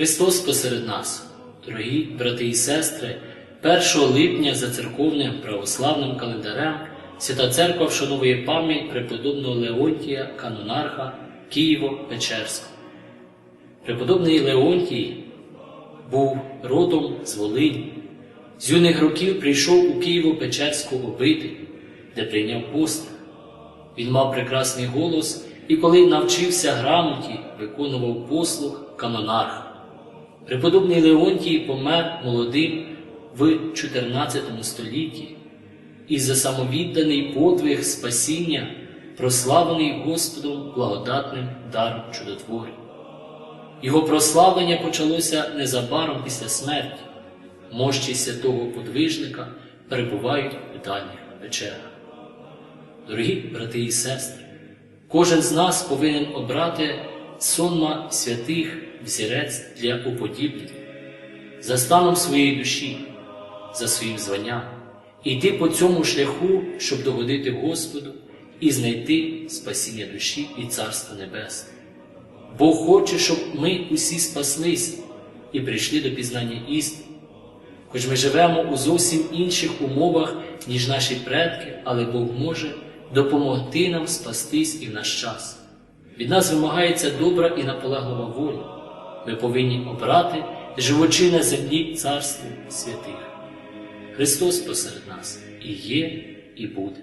Христос посеред нас, дорогі брати і сестри, 1 липня за церковним православним календарем Свята Церква вшановує пам'ять преподобного Леонтія, канонарха Києво-Печерського. Преподобний Леонтій був родом з Волині. З юних років прийшов у Києво-Печерську обитель, де прийняв постриг. Він мав прекрасний голос і коли навчився грамоті, виконував послуг канонарха. Преподобний Леонтій помер молодим в 14 столітті і за самовідданий подвиг спасіння, прославлений Господом благодатним даром чудотворів. Його прославлення почалося незабаром після смерті. Мощі святого подвижника перебувають у дальніх печерах. Дорогі брати і сестри, кожен з нас повинен обрати сонма святих взірець для уподібнення, за станом своєї душі, за своїм званням, і йти по цьому шляху, щоб догодити Господу і знайти спасіння душі і Царство Небесне. Бог хоче, щоб ми усі спаслися і прийшли до пізнання істини. Хоч ми живемо у зовсім інших умовах, ніж наші предки, але Бог може допомогти нам спастись і в наш час. Від нас вимагається добра і наполеглива воля. Ми повинні обрати живучи на землі царство святих. Христос посеред нас і є, і буде.